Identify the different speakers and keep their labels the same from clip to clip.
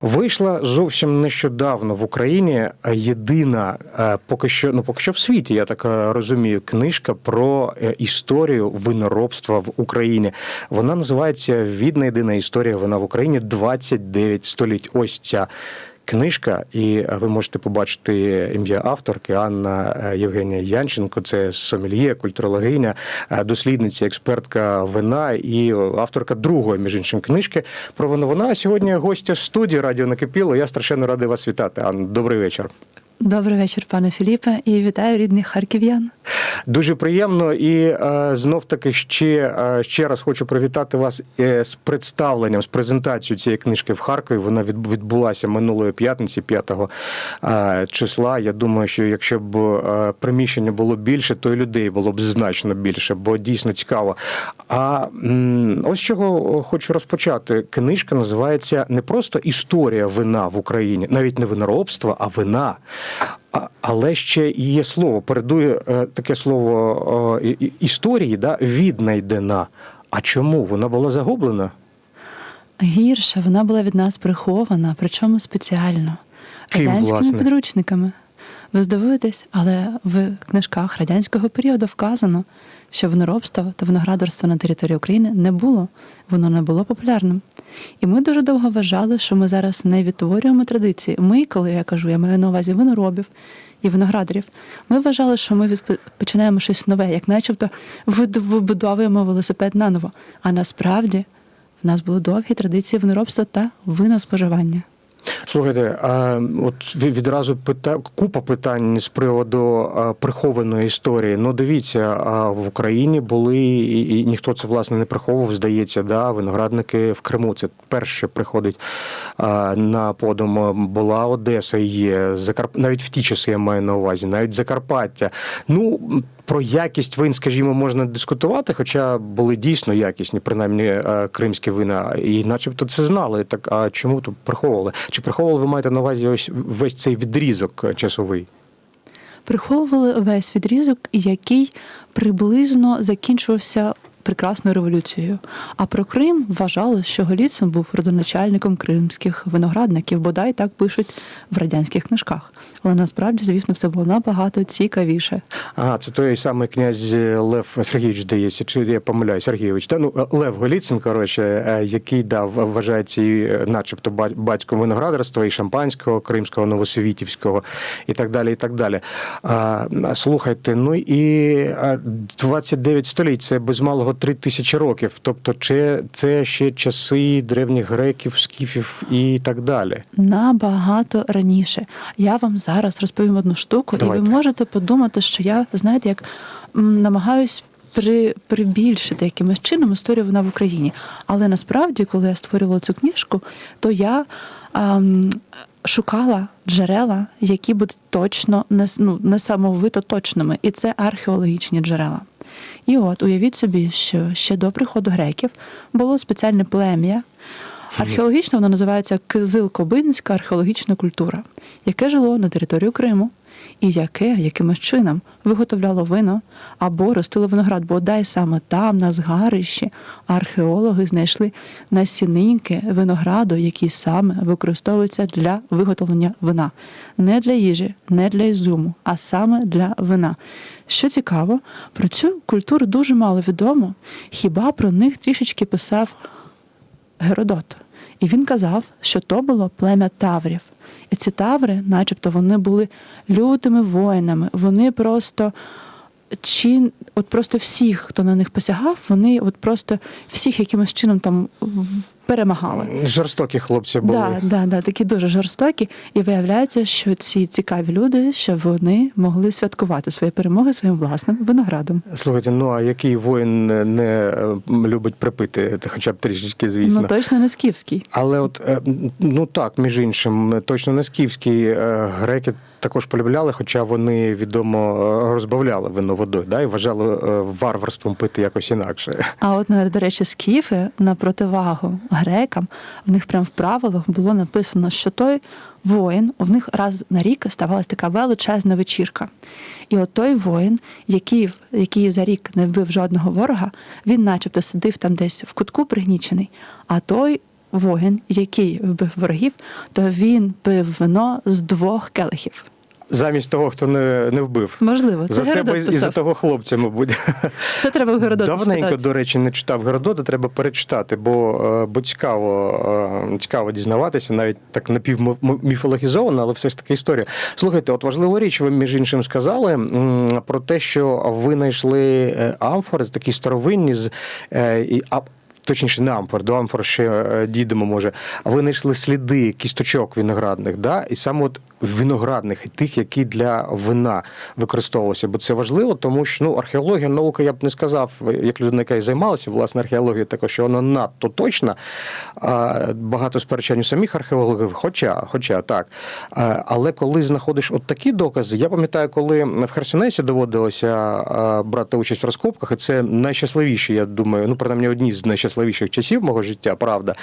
Speaker 1: Вийшла зовсім нещодавно в Україні е, єдина, е, поки що, ну поки що в світі, я так е, розумію, книжка про історію виноробства в Україні. Вона називається Відна єдина історія вина в Україні 29 століть. Ось ця книжка, і ви можете побачити ім'я авторки Анна е, Євгенія Янченко. Це сомельє, культурологиня, е, дослідниця, експертка вина і авторка другої, між іншим, книжки про вино. Вона сьогодні гостя студії Радіо Накипіло. Я страшенно радий вас вітати. Анна, добрий вечір.
Speaker 2: Добрий вечір, пане Філіпе, і вітаю рідних харків'ян.
Speaker 1: Дуже приємно і е, знов таки ще, е, ще раз хочу привітати вас е, з представленням, з презентацією цієї книжки в Харкові. Вона відбулася минулої п'ятниці, 5 е, числа. Я думаю, що якщо б приміщення було більше, то і людей було б значно більше, бо дійсно цікаво. А ось чого хочу розпочати. Книжка називається не просто історія вина в Україні, навіть не виноробства, а вина. Але ще і є слово, передує е, таке слово історії, да, віднайдена. А чому вона була загублена?
Speaker 2: Гірше вона була від нас прихована, причому спеціально
Speaker 1: Ким,
Speaker 2: радянськими
Speaker 1: власне?
Speaker 2: підручниками. Ви здивуєтесь, але в книжках радянського періоду вказано, що виноробство та виноградарство на території України не було, воно не було популярним. І ми дуже довго вважали, що ми зараз не відтворюємо традиції. Ми, коли я кажу, я маю на увазі виноробів і виноградарів, ми вважали, що ми починаємо щось нове, як начебто вибудовуємо велосипед наново. А насправді в нас були довгі традиції виноробства та виноспоживання.
Speaker 1: Слухайте, от відразу пита... купа питань з приводу прихованої історії. Ну, дивіться, в Україні були і, ніхто це власне не приховував, здається, да, виноградники в Криму. Це перше приходить на подум. Була Одеса є Закарп... навіть в ті часи я маю на увазі, навіть Закарпаття. Ну про якість вин, скажімо, можна дискутувати, хоча були дійсно якісні, принаймні е, кримські вина, і начебто це знали. Так а чому тут приховували? Чи приховували ви маєте на увазі ось весь цей відрізок е, часовий?
Speaker 2: Приховували весь відрізок, який приблизно закінчувався прекрасною революцією. А про Крим вважали, що Голіцин був родоначальником кримських виноградників, бодай так пишуть в радянських книжках. Але насправді, звісно, все було набагато цікавіше.
Speaker 1: Ага, це той самий князь Лев Сергійович, здається, чи я помиляю, Сергійович. Та ну Лев Голіцин, коротше, е, який дав вважається, е, начебто, ба- батьком виноградарства і шампанського, кримського, новосвітівського і так далі. І так далі. А, слухайте, ну і а, 29 століть це без малого 3 тисячі років. Тобто, чи це ще часи древніх греків, скіфів і так далі.
Speaker 2: Набагато раніше. Я вам зараз розповім одну штуку, і ви можете подумати, що я, знаєте, як м, намагаюсь при, прибільшити якимось чином історію вона в Україні. Але насправді, коли я створювала цю книжку, то я ем, шукала джерела, які будуть точно не, ну, несамовито точними. І це археологічні джерела. І от уявіть собі, що ще до приходу греків було спеціальне плем'я. Археологічно воно називається Кизил-Кобинська археологічна культура, яке жило на території Криму, і яке якимось чином виготовляло вино або ростило виноград. Бодай саме там, на згарищі, археологи знайшли насінинки винограду, які саме використовуються для виготовлення вина. Не для їжі, не для ізюму, а саме для вина. Що цікаво, про цю культуру дуже мало відомо, хіба про них трішечки писав Геродот. І він казав, що то було плем'я таврів. І ці таври, начебто, вони були лютими воїнами. Вони просто чин, от просто всіх, хто на них посягав, вони от просто всіх якимось чином там перемагали.
Speaker 1: Жорстокі хлопці були.
Speaker 2: Да, да, да, такі дуже жорстокі. І виявляється, що ці цікаві люди, що вони могли святкувати свої перемоги своїм власним виноградом.
Speaker 1: Слухайте, ну а який воїн не, любить припити, хоча б трішечки, звісно.
Speaker 2: Ну точно не скіфський.
Speaker 1: Але от е, ну так, між іншим, точно не скіфські е, греки також полюбляли, хоча вони відомо е, розбавляли вино водою, да, і вважали е, варварством пити якось інакше.
Speaker 2: А от, ну, до речі, скіфи на противагу грекам, в них прям в правилах було написано, що той воїн, в них раз на рік ставалась така величезна вечірка. І от той воїн, який, який за рік не вбив жодного ворога, він начебто сидив там десь в кутку пригнічений, а той воїн, який вбив ворогів, то він пив вино з двох келихів.
Speaker 1: Замість того, хто не, не вбив.
Speaker 2: Можливо, це
Speaker 1: За себе
Speaker 2: Геродот
Speaker 1: і за того хлопця, мабуть.
Speaker 2: Це треба в Геродота
Speaker 1: Давненько,
Speaker 2: спитати.
Speaker 1: до речі, не читав Геродота, треба перечитати, бо, е, бо цікаво, е, цікаво дізнаватися, навіть так напівміфологізовано, але все ж таки історія. Слухайте, от важливу річ, ви між іншим сказали про те, що ви знайшли е, амфори, такі старовинні з. Точніше, не амфор, до амфор ще е, дійдемо, може. Ви знайшли сліди кісточок виноградних, да? і саме от виноградних, тих, які для вина використовувалися. Бо це важливо, тому що ну, археологія, наука, я б не сказав, як людина, яка і займалася власне археологією, також що вона надто точна. Багато сперечань у самих археологів, хоча, хоча так. Але коли знаходиш от такі докази, я пам'ятаю, коли в Херсонесі доводилося брати участь в розкопках, і це найщасливіші, я думаю, ну принаймні одні з найщасливіших часів мого життя, правда.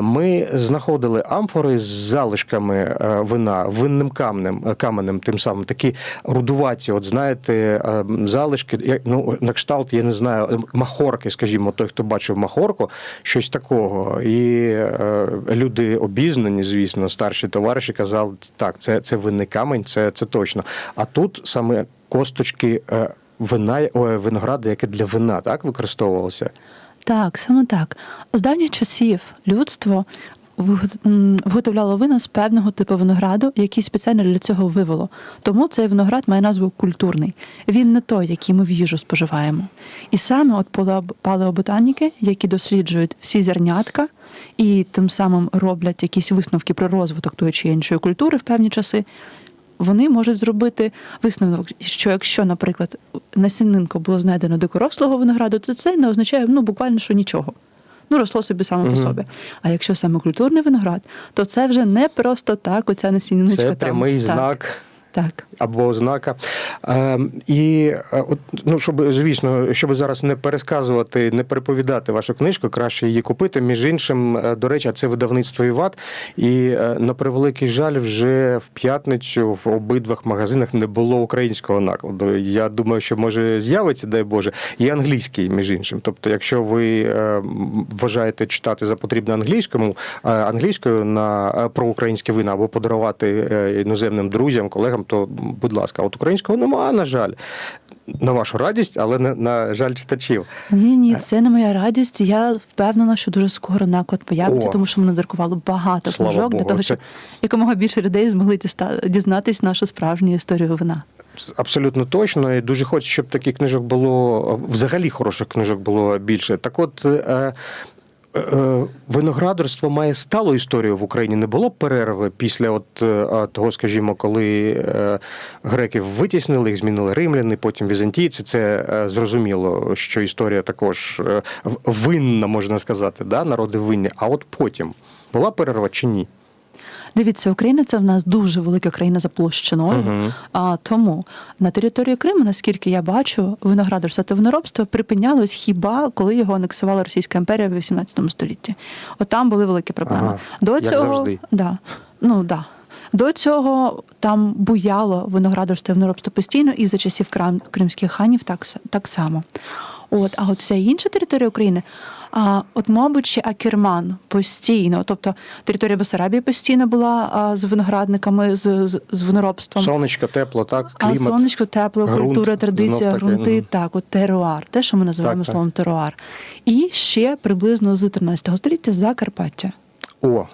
Speaker 1: Ми знаходили амфори з залишками е, вина, винним камнем, е, каменем, тим самим такі рудуваті, от знаєте, е, залишки, ну, на кшталт, я не знаю, махорки, скажімо, той, хто бачив махорку, щось такого. І люди обізнані, звісно, старші товариші казали, так, це, це винний камень, це, це точно. А тут саме косточки вина, винограду, яке для вина, так використовувалося.
Speaker 2: Так, саме так. З давніх часів людство виготовляло вино з певного типу винограду, який спеціально для цього вивело. Тому цей виноград має назву культурний. Він не той, який ми в їжу споживаємо. І саме от палеоботаніки, які досліджують всі зернятка і тим самим роблять якісь висновки про розвиток тої чи іншої культури в певні часи. Вони можуть зробити висновок, що якщо, наприклад, насінинка було знайдено дикорослого винограду, то це не означає ну буквально що нічого. Ну, росло собі саме по собі. А якщо саме культурний виноград, то це вже не просто так, оця насінничка
Speaker 1: Це прямий
Speaker 2: там.
Speaker 1: знак.
Speaker 2: Так.
Speaker 1: Або ознака. Е, і от, ну, щоб, звісно, щоб зараз не пересказувати, не переповідати вашу книжку, краще її купити. Між іншим, е, до речі, це видавництво Іват. І е, на превеликий жаль, вже в п'ятницю в обидвах магазинах не було українського накладу. Я думаю, що може з'явиться, дай Боже, і англійський, між іншим. Тобто, якщо ви е, вважаєте читати за потрібно англійському, е, англійською на е, про українське вина або подарувати іноземним друзям, колегам, то будь ласка, от українського нема, на жаль. На вашу радість, але на, на жаль читачів.
Speaker 2: Ні, ні, це не моя радість. Я впевнена, що дуже скоро наклад появиться,
Speaker 1: О.
Speaker 2: тому що ми надрукували багато
Speaker 1: Слава
Speaker 2: книжок для того,
Speaker 1: це-
Speaker 2: щоб якомога більше людей змогли дізнатись нашу справжню історію вина.
Speaker 1: Абсолютно точно. І дуже хочу, щоб таких книжок було взагалі хороших книжок було більше. Так от. Е, е, Виноградарство має сталу історію в Україні. Не було перерви після от е, того, скажімо, коли греків витіснили, їх змінили римляни, потім візантійці. Це зрозуміло, що історія також винна, можна сказати, да? народи винні. А от потім була перерва чи ні?
Speaker 2: Дивіться, Україна це в нас дуже велика країна за площиною.
Speaker 1: Мгм.
Speaker 2: А тому на території Криму, наскільки я бачу, виноградарство та виноробство припинялось хіба коли його анексувала Російська імперія в 18 столітті. От там були великі проблеми.
Speaker 1: Ага,
Speaker 2: До
Speaker 1: як
Speaker 2: цього
Speaker 1: завжди.
Speaker 2: Да, ну да. До цього там буяло виноградарство і виноробство постійно, і за часів крам- кримських ханів так, так само. От, а от вся інша територія України, а, от, мабуть, ще Акерман постійно, тобто територія Бесарабії постійно була а, з виноградниками, з, з, з виноробством.
Speaker 1: Сонечко, тепло, так?
Speaker 2: А сонечко, тепло,
Speaker 1: ґрунт,
Speaker 2: культура, традиція, ґрунти,
Speaker 1: мгм.
Speaker 2: так, от теруар, те, що ми називаємо
Speaker 1: Так, так.
Speaker 2: словом теруар. І ще приблизно з 13 століття Закарпаття.
Speaker 1: О,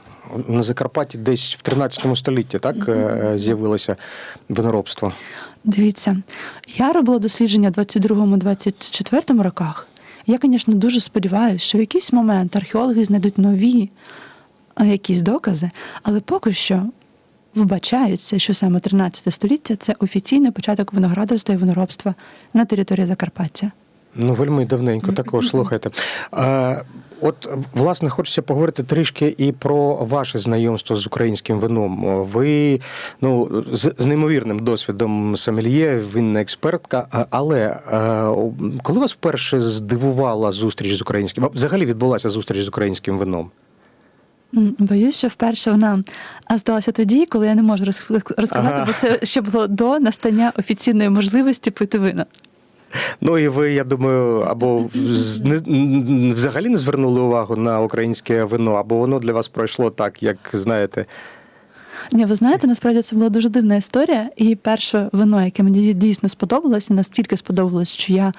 Speaker 1: на Закарпатті десь в 13 столітті так е, з'явилося виноробство.
Speaker 2: Дивіться, я робила дослідження в 22-24 роках. Я, звісно, дуже сподіваюся, що в якийсь момент археологи знайдуть нові якісь докази, але поки що вбачається, що саме 13 століття це офіційний початок виноградарства і виноробства на території Закарпаття.
Speaker 1: Ну, вельми давненько також слухайте. Е, от, власне, хочеться поговорити трішки і про ваше знайомство з українським вином. Ви ну, з, з неймовірним досвідом сомельє, винна експертка. Але е, коли вас вперше здивувала зустріч з українським? Взагалі відбулася зустріч з українським вином?
Speaker 2: Боюсь, що вперше вона а, сталася тоді, коли я не можу розказати,
Speaker 1: Ага.
Speaker 2: бо це ще було до настання офіційної можливості пити вина.
Speaker 1: Ну і ви, я думаю, або не, взагалі не звернули увагу на українське вино, або воно для вас пройшло так, як знаєте.
Speaker 2: Ні, ви знаєте, насправді це була дуже дивна історія. І перше вино, яке мені дійсно сподобалось, і настільки сподобалось, що я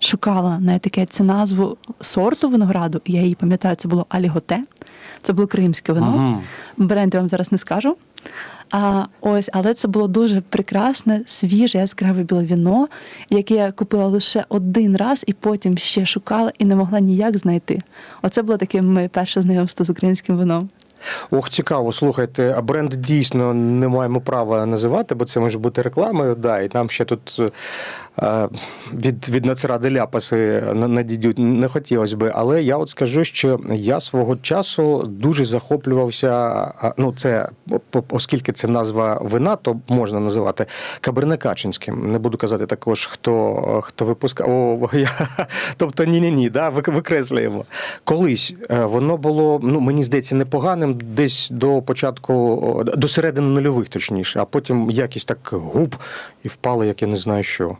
Speaker 2: шукала на етикетці назву сорту винограду. і Я її пам'ятаю, це було Аліготе. Це було кримське вино.
Speaker 1: Мгм.
Speaker 2: Бренд я вам зараз не скажу. А, ось, але це було дуже прекрасне, свіже, яскраве біле віно, яке я купила лише один раз і потім ще шукала і не могла ніяк знайти. Оце було таке моє перше знайомство з українським вином.
Speaker 1: Ох, цікаво, слухайте, а бренд дійсно не маємо права називати, бо це може бути рекламою. Да, і нам ще тут від, від нацради ляпаси на- надійдуть не хотілося би. Але я от скажу, що я свого часу дуже захоплювався. Ну, це оскільки це назва вина, то можна називати Каберне Качинським. Не буду казати також, хто, хто випускав. О, я, тобто ні, ні, ні, да, вик- викреслюємо. Колись е, воно було, ну мені здається, непоганим десь до початку, до середини нульових, точніше, а потім якість так губ і впало, як я не знаю що.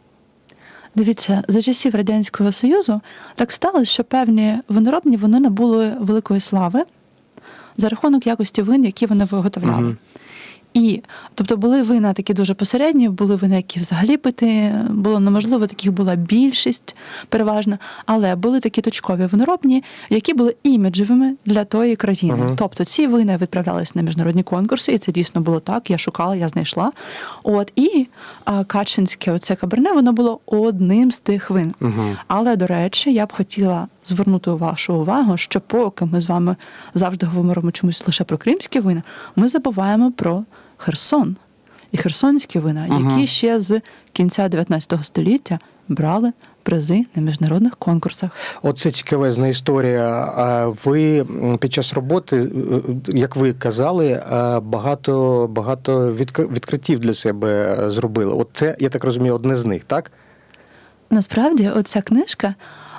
Speaker 2: Дивіться, за часів Радянського Союзу так сталося, що певні виноробні вони набули великої слави за рахунок якості вин, які вони виготовляли. І тобто були вина такі дуже посередні, були вина, які взагалі пити було неможливо, таких була більшість переважна, але були такі точкові виноробні, які були іміджевими для тої країни.
Speaker 1: Мгм.
Speaker 2: Тобто ці вина відправлялись на міжнародні конкурси, і це дійсно було так. Я шукала, я знайшла. От і а, Качинське, оце каберне, воно було одним з тих вин.
Speaker 1: Угу.
Speaker 2: Але до речі, я б хотіла звернути вашу увагу, що поки ми з вами завжди говоримо чомусь лише про кримські вина, ми забуваємо про Херсон і херсонські вина,
Speaker 1: Мгм.
Speaker 2: які ще з кінця 19 століття брали призи на міжнародних конкурсах.
Speaker 1: Оце цікавезна історія. Ви під час роботи, е, як ви казали, е, багато багато відкр- відкриттів для себе е, зробили. От це, я так розумію, одне з них, так?
Speaker 2: Насправді, оця книжка,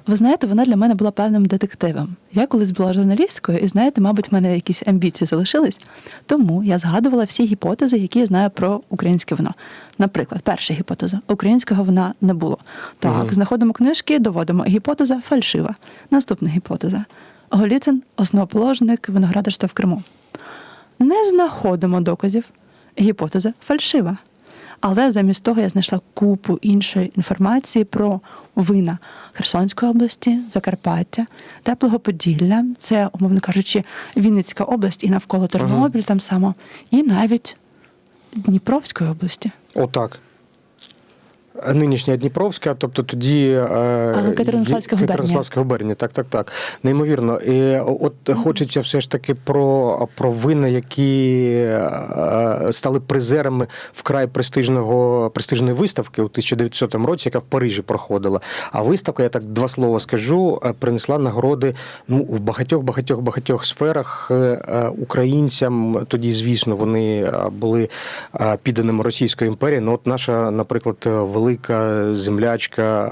Speaker 2: ви знаєте, вона для мене була певним детективом. Я колись була журналісткою, і знаєте, мабуть, в мене якісь амбіції залишились. Тому я згадувала всі гіпотези, які я знаю про українське вино. Наприклад, перша гіпотеза українського вина не було. Так,
Speaker 1: Мгм.
Speaker 2: знаходимо книжки, доводимо. Гіпотеза фальшива. Наступна гіпотеза. Голіцин основоположник виноградарства в Криму. Не знаходимо доказів. Гіпотеза фальшива. Але замість того я знайшла купу іншої інформації про вина Херсонської області, Закарпаття, Теплого Поділля, це, умовно кажучи, Вінницька область і навколо Тернопіль там само, і навіть Дніпровської області.
Speaker 1: Отак. Нинішня Дніпровська, тобто тоді е,
Speaker 2: Катеринославська губернія.
Speaker 1: Катеринославська губернія, так, так, так. Неймовірно. І от хочеться все ж таки про, про вина, які е, стали призерами вкрай престижного престижної виставки у 1900 році, яка в Парижі проходила. А виставка, я так два слова скажу, е, принесла нагороди ну, в багатьох, багатьох, багатьох сферах українцям. Тоді, звісно, вони були підданими Російської імперії. Ну, от наша, наприклад, велика землячка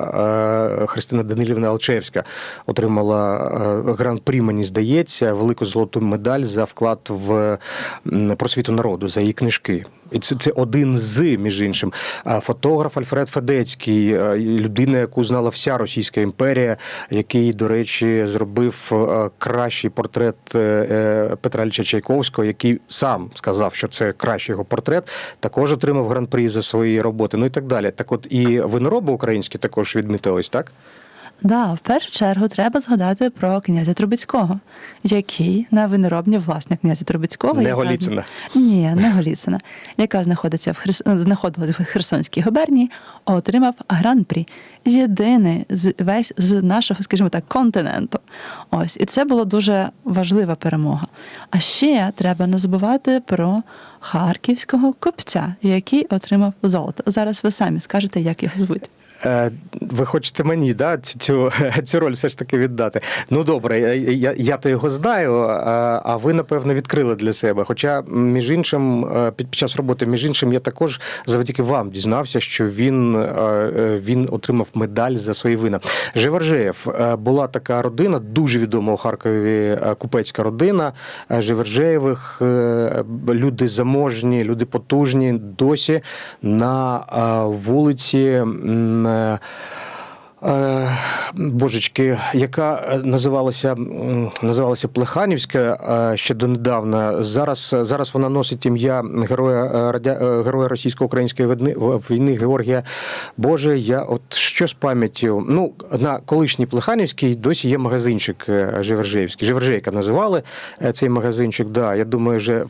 Speaker 1: е, Христина Данилівна Алчевська отримала е, гран-прі, мені здається, велику золоту медаль за вклад в просвіту народу, за її книжки. І це, це один з, між іншим. Фотограф Альфред Федецький, людина, яку знала вся Російська імперія, який, до речі, зробив кращий портрет е, е, Петра Ільича Чайковського, який сам сказав, що це кращий його портрет, також отримав гран-прі за свої роботи. Ну і так далі. Так, от і винороби українські також відмітились, так?
Speaker 2: Да, в першу чергу треба згадати про князя Трубецького, який на виноробні власне князя Трубецького.
Speaker 1: Не
Speaker 2: яка-
Speaker 1: Голіцина.
Speaker 2: Ні, не Голіцина, яка знаходиться в Херс... знаходилась в Херсонській губернії, отримав гран-прі. Єдиний з весь з нашого, скажімо так, континенту. Ось, і це була дуже важлива перемога. А ще треба не забувати про харківського купця, який отримав золото. Зараз ви самі скажете, як його звуть.
Speaker 1: Е, Ви хочете мені да, цю, цю, роль все ж таки віддати. Ну добре, я, я, то його знаю, а а ви, напевно, відкрили для себе. Хоча, між іншим, е, під, під час роботи, між іншим, я також завдяки вам дізнався, що він, е, е, він отримав медаль за свої вина. Живержеєв е, була така родина, дуже відома у Харкові е, купецька родина е, Живержеєвих. е, Люди заможні, люди потужні, досі на е, вулиці. uh, божечки, яка е, називалася, називалася Плеханівська е, ще донедавна. Зараз, зараз вона носить ім'я героя, е, е, героя російсько-української війни, Георгія. Боже, я от що з пам'яттю? Ну, на колишній Плеханівській досі є магазинчик е, Живержеївський. Живержейка називали е, цей магазинчик. Да, я думаю, вже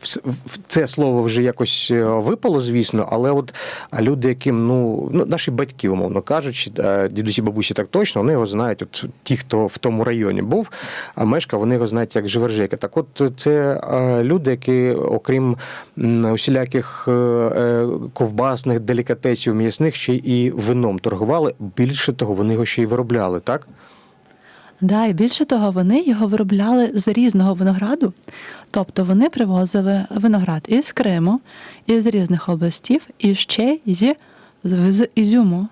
Speaker 1: це слово вже якось е, випало, звісно, але от люди, яким ну, ну наші батьки, умовно кажучи, е, дідусі, бабусі так точно, вони його знають. От ті, хто в тому районі був, а мешкав, вони його знають як Живержейка. Так, от це люди, які, окрім усіляких е, е, ковбасних делікатесів м'ясних, ще і вином торгували. Більше того, вони його ще й виробляли, так?
Speaker 2: Да, і більше того, вони його виробляли з різного винограду. Тобто вони привозили виноград із Криму, із різних областів, і ще й з Ізюму.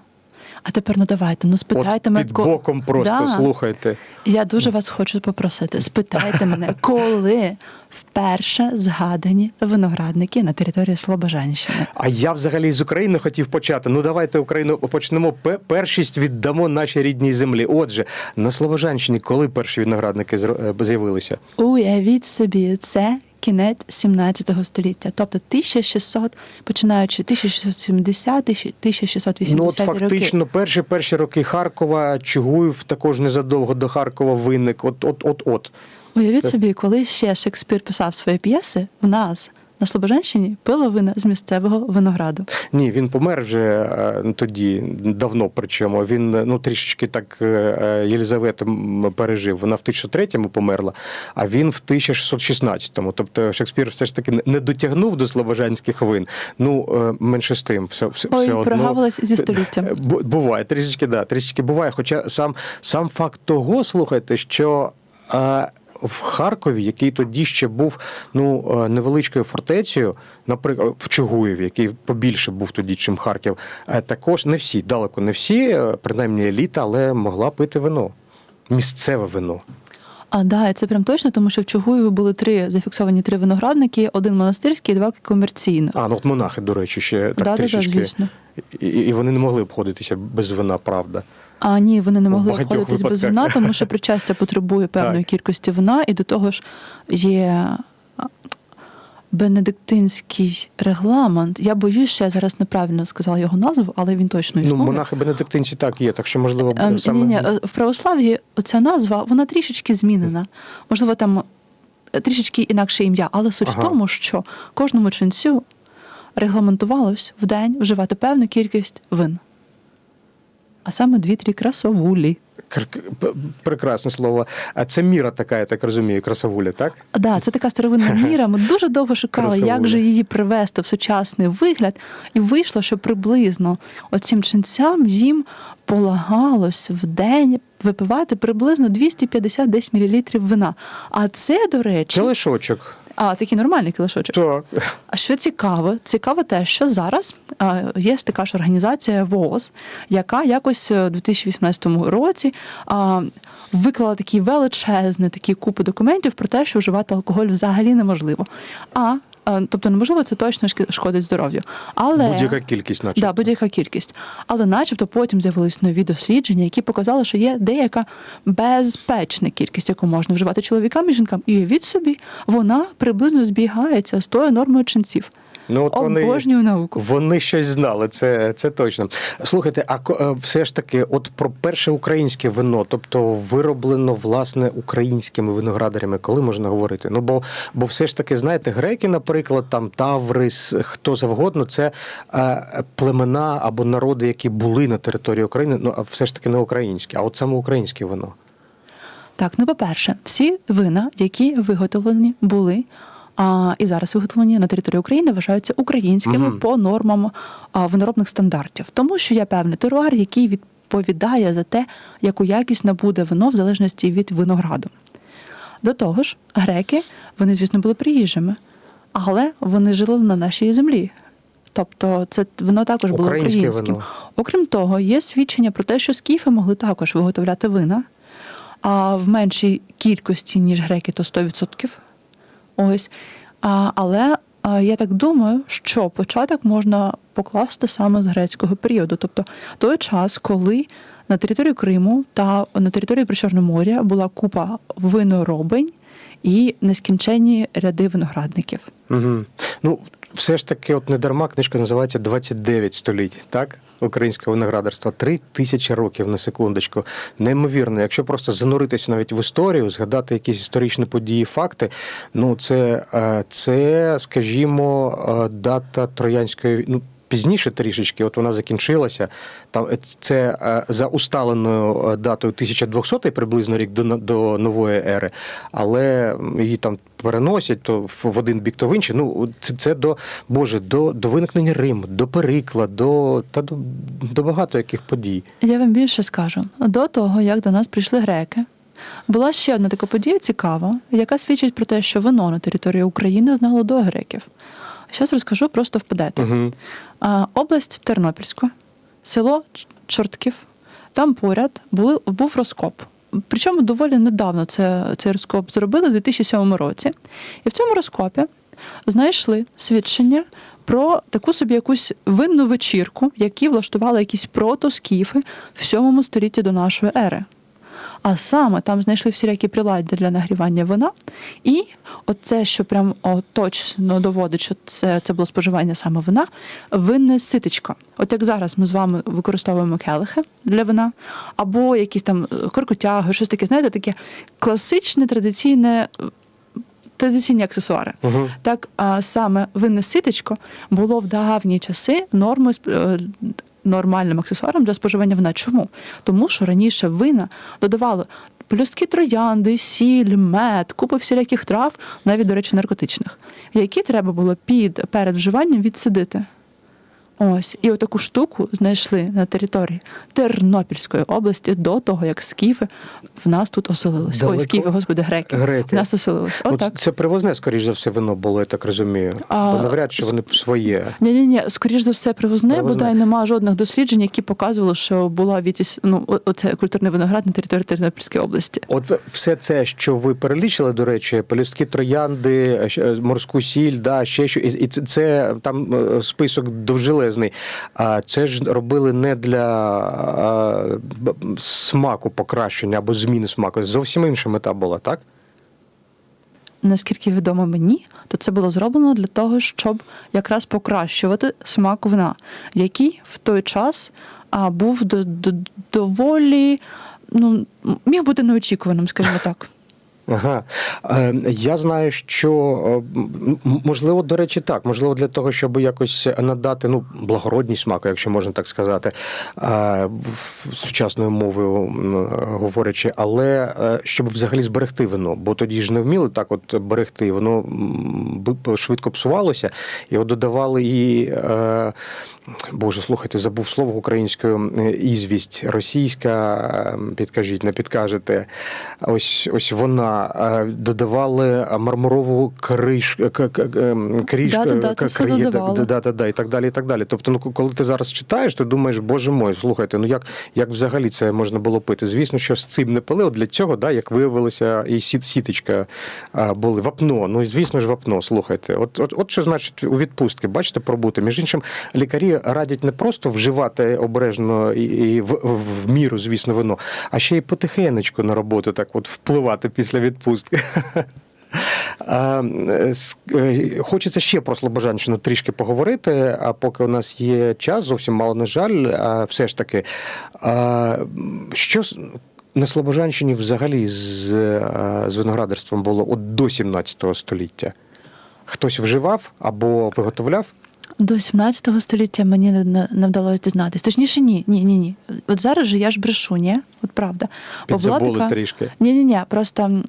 Speaker 2: А тепер ну давайте, ну спитайте
Speaker 1: От
Speaker 2: мене.
Speaker 1: під
Speaker 2: ко-
Speaker 1: боком просто
Speaker 2: Да.
Speaker 1: слухайте.
Speaker 2: Я дуже вас хочу попросити, спитайте мене, коли вперше згадані виноградники на території Слобожанщини?
Speaker 1: А я взагалі з України хотів почати. Ну давайте Україну почнемо. Пе- Першість віддамо нашій рідній землі. Отже, на Слобожанщині, коли перші виноградники е, з'явилися?
Speaker 2: Уявіть собі, це кінець 17 століття, тобто 1600, починаючи 1670, 1680
Speaker 1: Ну от
Speaker 2: роки.
Speaker 1: фактично перші перші роки Харкова, Чугуїв також незадовго до Харкова виник. От, от, от, от.
Speaker 2: Уявіть собі, коли ще Шекспір писав свої п'єси, в нас на Слобожанщині пила вина з місцевого винограду.
Speaker 1: Ні, він помер вже е, тоді, давно. Причому він е, ну трішечки так е, Єлизавета м, пережив. Вона в 1003-му померла, а він в 1616-му. Тобто Шекспір все ж таки не- дотягнув до слобожанських вин. Ну менше з тим, все, все,
Speaker 2: Ой,
Speaker 1: все одно.
Speaker 2: зі століттям.
Speaker 1: Буває, трішечки, да, трішечки буває. Хоча сам, сам факт того, слухайте, що. В Харкові, який тоді ще був ну е, невеличкою фортецею, наприклад, в Чугуєві, який побільше був тоді, чим Харків, е, також не всі, далеко не всі, е, принаймні еліта, але могла пити вино. Місцеве вино.
Speaker 2: А да, це прям точно, тому що в Чугуєві були три зафіксовані три виноградники: один монастирський, і два комерційні.
Speaker 1: А, ну от монахи, до речі, ще так
Speaker 2: да, да, да, звісно.
Speaker 1: І, і вони не могли обходитися без вина, правда.
Speaker 2: А ні, вони не могли обходитись без вина, тому що причастя потребує певної
Speaker 1: Так.
Speaker 2: кількості вина, і до того ж є бенедиктинський регламент. Я боюсь, що я зараз неправильно сказала його назву, але він точно
Speaker 1: Ну, монахи бенедиктинці так є, так що можливо
Speaker 2: Ем,
Speaker 1: саме
Speaker 2: Ні, ні, в православ'ї ця назва вона трішечки змінена. Можливо, там е, трішечки інакше ім'я, але суть
Speaker 1: Ага.
Speaker 2: в тому, що кожному ченцю регламентувалось в день вживати певну кількість вин. А саме дві-три красовулі.
Speaker 1: Прекрасне слово. А це міра така, я так розумію, красавуля, так?
Speaker 2: Да, це така старовинна міра. Ми дуже довго шукали,
Speaker 1: Красавуля.
Speaker 2: як же її привести в сучасний вигляд, і вийшло, що приблизно оцим ченцям їм полагалось в день випивати приблизно 250 десь мілілітрів вина. А це, до речі,
Speaker 1: Челешочок.
Speaker 2: А такий нормальний кілошочок.
Speaker 1: Так.
Speaker 2: А що цікаво, цікаво те, що зараз а, є ж така ж організація ВОЗ, яка якось у 2018 році а, виклала такі величезні такі купи документів про те, що вживати алкоголь взагалі неможливо. А, Тобто неможливо, це точно шкодить здоров'ю. Але
Speaker 1: Будь-яка кількість, начебто.
Speaker 2: Да, будь-яка кількість. Але начебто потім з'явились нові дослідження, які показали, що є деяка безпечна кількість, яку можна вживати чоловікам і жінкам. І від собі, вона приблизно збігається з тою нормою ченців.
Speaker 1: Ну, от вони,
Speaker 2: науку.
Speaker 1: вони щось знали, це, це точно. Слухайте, а е, все ж таки, от про перше українське вино, тобто вироблено власне українськими виноградарями, коли можна говорити? Ну бо, бо все ж таки, знаєте, греки, наприклад, там Таврис, хто завгодно, це е, племена або народи, які були на території України, ну а все ж таки не українські, а от саме українське вино.
Speaker 2: Так, ну по-перше, всі вина, які виготовлені були. А, і зараз виготовлені на території України вважаються українськими
Speaker 1: Мгм.
Speaker 2: по нормам а, виноробних стандартів, тому що є певний теруар, який відповідає за те, яку якість набуде вино в залежності від винограду. До того ж, греки, вони, звісно, були приїжджими, але вони жили на нашій землі. Тобто, це вино також було
Speaker 1: Українське
Speaker 2: українським.
Speaker 1: вино.
Speaker 2: Окрім того, є свідчення про те, що скіфи могли також виготовляти вина, а в меншій кількості, ніж греки, то 100%. Ось. А, але я так думаю, що початок можна покласти саме з грецького періоду, тобто той час, коли на території Криму та на території Причорномор'я була купа виноробень і нескінченні ряди виноградників.
Speaker 1: Угу. Ну, все ж таки, от не дарма книжка називається «29 століть, так? Українського виноградарства. Три тисячі років на секундочку. Неймовірно. Якщо просто зануритися навіть в історію, згадати якісь історичні події, факти, ну це, е, це скажімо, е, дата Троянської. Ну, Пізніше трішечки, от вона закінчилася. Там е, це е, за усталеною е, датою 1200 приблизно рік до до нової ери, але її там переносять то в в один бік, то в інший. Ну це, це до Боже, до, до виникнення Риму, до Перикла, до та до, до багато яких подій.
Speaker 2: Я вам більше скажу: до того, як до нас прийшли греки, була ще одна така подія цікава, яка свідчить про те, що вино на території України знало до греків. Зараз розкажу, просто впадете.
Speaker 1: Угу.
Speaker 2: Область Тернопільська, село Чортків. Там поряд були, був розкоп. Причому доволі недавно це, цей розкоп зробили у 2007 році. І в цьому розкопі знайшли свідчення про таку собі якусь винну вечірку, які влаштували якісь протоскіфи в 7 столітті до нашої ери. А саме там знайшли всілякі приладдя для нагрівання вина. І оце, що прям о, точно доводить, що це, це було споживання саме вина, винне ситечко. От як зараз ми з вами використовуємо келихи для вина, або якісь там е, коркотяги, щось таке, знаєте, таке класичне, традиційне. Традиційні аксесуари.
Speaker 1: Угу.
Speaker 2: Так, а саме винне ситечко було в давні часи нормою е, нормальним аксесуаром для споживання вина. Чому? Тому що раніше вина додавали пелюстки троянди, сіль, мед, купу всіляких трав, навіть, до речі, наркотичних, які треба було під перед вживанням відсидити. Ось, і отаку штуку знайшли на території Тернопільської області до того, як скіфи в нас тут оселились.
Speaker 1: Далеко?
Speaker 2: Ой, скіфи, господи, греки.
Speaker 1: Греки.
Speaker 2: В нас оселились.
Speaker 1: От це привозне, скоріш за все, вино було, я так розумію.
Speaker 2: А,
Speaker 1: Бо навряд чи вони своє.
Speaker 2: Ні, ні, ні, скоріш за все, привозне,
Speaker 1: Привозне.
Speaker 2: бодай нема жодних досліджень, які показували, що була відтісь, ну, оце культурний виноград на території Тернопільської області.
Speaker 1: От все це, що ви перелічили, до речі, пелюстки троянди, е, морську сіль, да, ще що, і, це, там е, список довжелезний. А це ж робили не для смаку покращення або зміни смаку. Зовсім інша мета була, так?
Speaker 2: Наскільки відомо мені, то це було зроблено для того, щоб якраз покращувати смак вина, який в той час а, був до, до, доволі, ну, міг бути неочікуваним, скажімо так.
Speaker 1: Ага. Е, Я знаю, що е, можливо, до речі, так, можливо, для того, щоб якось надати ну, благородність смаку, якщо можна так сказати, е, сучасною мовою говорячи, але щоб взагалі зберегти вино, бо тоді ж не вміли так от берегти, воно швидко псувалося, от додавали і. Е, Боже, слухайте, забув слово українською е, ізвість, російська, е, підкажіть, не підкажете. Ось ось вона е, додавали мармурову криш, ем, да, да, да, і так далі. І так далі. Тобто, ну коли ти зараз читаєш, ти думаєш, боже мой, слухайте, ну як, як взагалі це можна було пити? Звісно, що з цим не пили. От для цього, да, як виявилося, і сіт, сіточка а, були вапно. Ну звісно ж, вапно. Слухайте, от, от, от що значить у відпустки, бачите, пробути. Між іншим, лікарі радять не просто вживати обережно і, в, в, міру, звісно, вино, а ще й потихенечку на роботу так от впливати після відпустки. Е, е, Хочеться ще про Слобожанщину трішки поговорити, а поки у нас є час, зовсім мало на жаль, а все ж таки. Що на Слобожанщині взагалі з, з виноградарством було от до 17 століття? Хтось вживав або виготовляв?
Speaker 2: До 17 століття мені не, не, не вдалося дізнатись. Точніше, ні, ні, ні, ні. От зараз же я ж брешу, ні? От правда.
Speaker 1: Підзабули
Speaker 2: така...
Speaker 1: трішки.
Speaker 2: Ні, ні, ні. Просто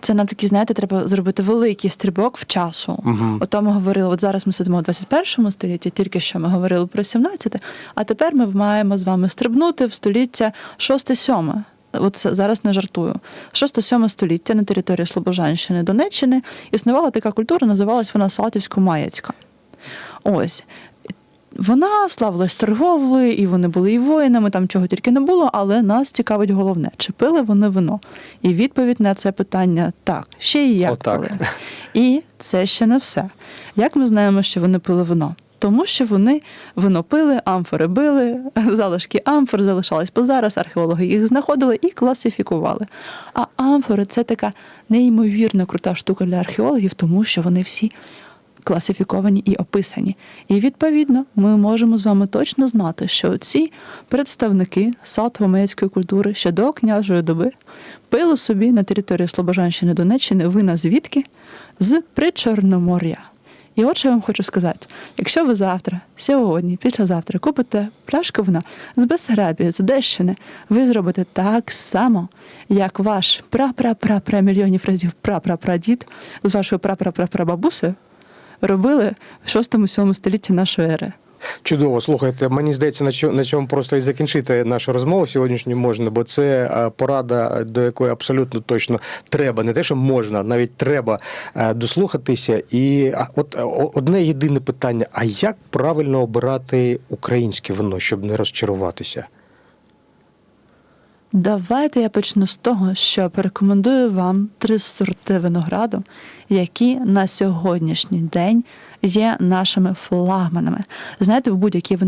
Speaker 2: це нам такі, знаєте, треба зробити великий стрибок в часу.
Speaker 1: Мгм.
Speaker 2: Ото ми говорили, от зараз ми сидимо у 21 столітті, тільки що ми говорили про 17, а тепер ми маємо з вами стрибнути в століття 6-7. От зараз не жартую. 6-7 століття на території Слобожанщини Донеччини існувала така культура, називалась вона Салтівсько-Маєцька. Ось. Вона славилась торговлею, і вони були і воїнами, там чого тільки не було, але нас цікавить головне, чи пили вони вино? І відповідь на це питання так, ще і як
Speaker 1: Отак.
Speaker 2: пили. І це ще не все. Як ми знаємо, що вони пили вино? Тому що вони вино пили, амфори били, залишки амфор залишались по зараз, археологи їх знаходили і класифікували. А амфори це така неймовірно крута штука для археологів, тому що вони всі класифіковані і описані. І відповідно ми можемо з вами точно знати, що ці представники сатвомецької культури ще до княжої доби пили собі на території Слобожанщини Донеччини вина звідки? З Причорномор'я. І от що я вам хочу сказати: якщо ви завтра, сьогодні, післязавтра купите пляшку вина з Бессарабії, з Одещини, ви зробите так само, як ваш пра-пра-пра-пра мільйонів разів пра-пра-прадід з вашою пра-пра-пра-прабабусею робили в 6-7 столітті нашої ери.
Speaker 1: Чудово, слухайте. Мені здається, на чому, на чому просто і закінчити нашу розмову сьогоднішню можна, бо це е, порада, до якої абсолютно точно треба. Не те, що можна, навіть треба е, дослухатися. І от е, одне єдине питання: а як правильно обирати українське вино, щоб не розчаруватися?
Speaker 2: Давайте я почну з того, що порекомендую вам три сорти винограду, які на сьогоднішній день є нашими флагманами. Знаєте, в будь-якій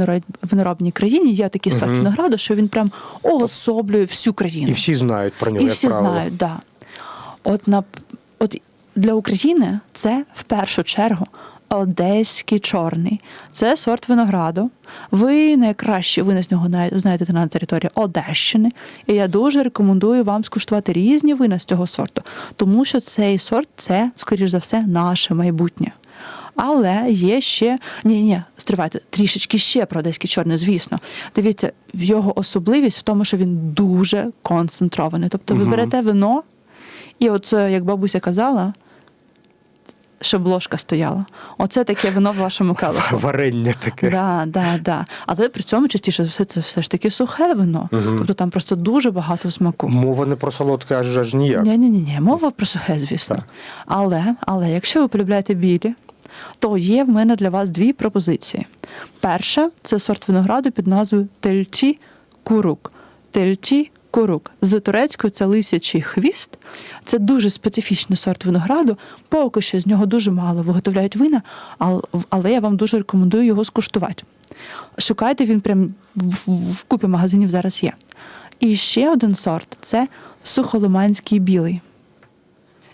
Speaker 2: виноробній країні є такий сорт
Speaker 1: Мгм.
Speaker 2: винограду, що він прям уособлює всю країну.
Speaker 1: І всі знають про нього.
Speaker 2: І всі
Speaker 1: правило.
Speaker 2: знають, да. От на от для України це в першу чергу одеський чорний. Це сорт винограду. Ви найкраще ви з нього знайдете на території Одещини. І я дуже рекомендую вам скуштувати різні вина з цього сорту, тому що цей сорт це, скоріш за все, наше майбутнє. Але є ще ні, ні, стривайте трішечки ще про одеський чорний, звісно. Дивіться, його особливість в тому, що він дуже концентрований. Тобто ви берете вино, і от е, як бабуся казала, щоб ложка стояла. Оце таке вино в вашому келиху.
Speaker 1: Варення таке.
Speaker 2: Да, да, да. Але при цьому частіше все це все ж таки сухе вино.
Speaker 1: Мгм.
Speaker 2: Тобто там просто дуже багато смаку.
Speaker 1: Мова не про солодке, аж аж ніяк.
Speaker 2: Ні, ні, ні, ні, мова про сухе, звісно.
Speaker 1: Так.
Speaker 2: Але, але якщо ви полюбляєте білі, то є в мене для вас дві пропозиції. Перша це сорт винограду під назвою Тельті Курук. Тельті Курук. З турецькою це лисячий хвіст. Це дуже специфічний сорт винограду. Поки що з нього дуже мало виготовляють вина, ал- але я вам дуже рекомендую його скуштувати. Шукайте, він прям в купі магазинів зараз є. І ще один сорт це сухолиманський білий.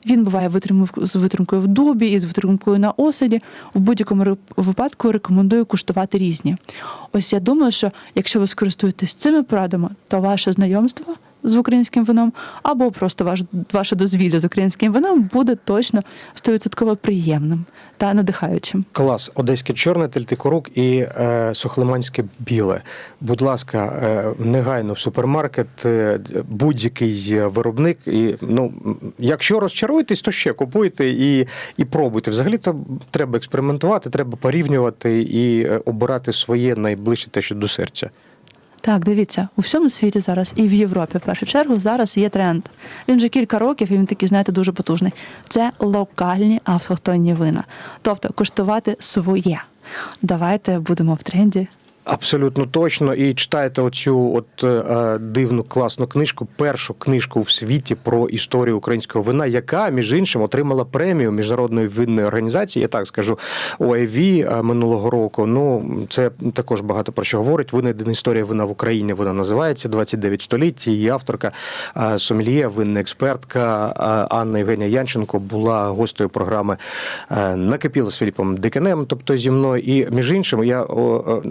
Speaker 2: Він буває витримку з витримкою в дубі і з витримкою на осаді. В будь-якому випадку рекомендую куштувати різні. Ось я думаю, що якщо ви скористуєтесь цими порадами, то ваше знайомство з українським вином або просто ваш, ваше дозвілля з українським вином буде точно 100% приємним та надихаючим.
Speaker 1: Клас, одеське чорне, тельтикорук і е, сухлиманське біле. Будь ласка, е, негайно в супермаркет, е, будь-який е, виробник. І ну, якщо розчаруєтесь, то ще купуйте і, і пробуйте. Взагалі то треба експериментувати, треба порівнювати і е, обирати своє найближче те, що до серця.
Speaker 2: Так, дивіться, у всьому світі зараз і в Європі, в першу чергу, зараз є тренд. Він вже кілька років, і він такий, знаєте, дуже потужний. Це локальні автохтонні вина. Тобто коштувати своє. Давайте будемо в тренді.
Speaker 1: Абсолютно точно. І читайте оцю от е, дивну класну книжку, першу книжку в світі про історію українського вина, яка між іншим отримала премію міжнародної винної організації. Я так скажу е, минулого року. Ну це також багато про що говорить. Винайдена історія вина в Україні. Вона називається 29 століть. Її авторка е, сомельє, винна експертка е, Анна Євгенія Янченко була гостею програми е, накипіло з Філіпом Диканем, тобто зі мною. І між іншим, я о, о,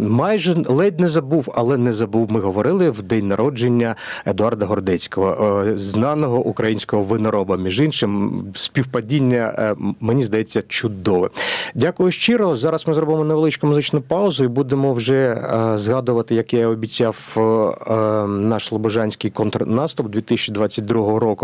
Speaker 1: майже ледь не забув, але не забув. Ми говорили в день народження Едуарда Гордецького, е, знаного українського винороба. Між іншим, співпадіння е, мені здається чудове. Дякую щиро. Зараз ми зробимо невеличку музичну паузу і будемо вже е, згадувати, як я обіцяв, наш слобожанський контрнаступ 2022 року.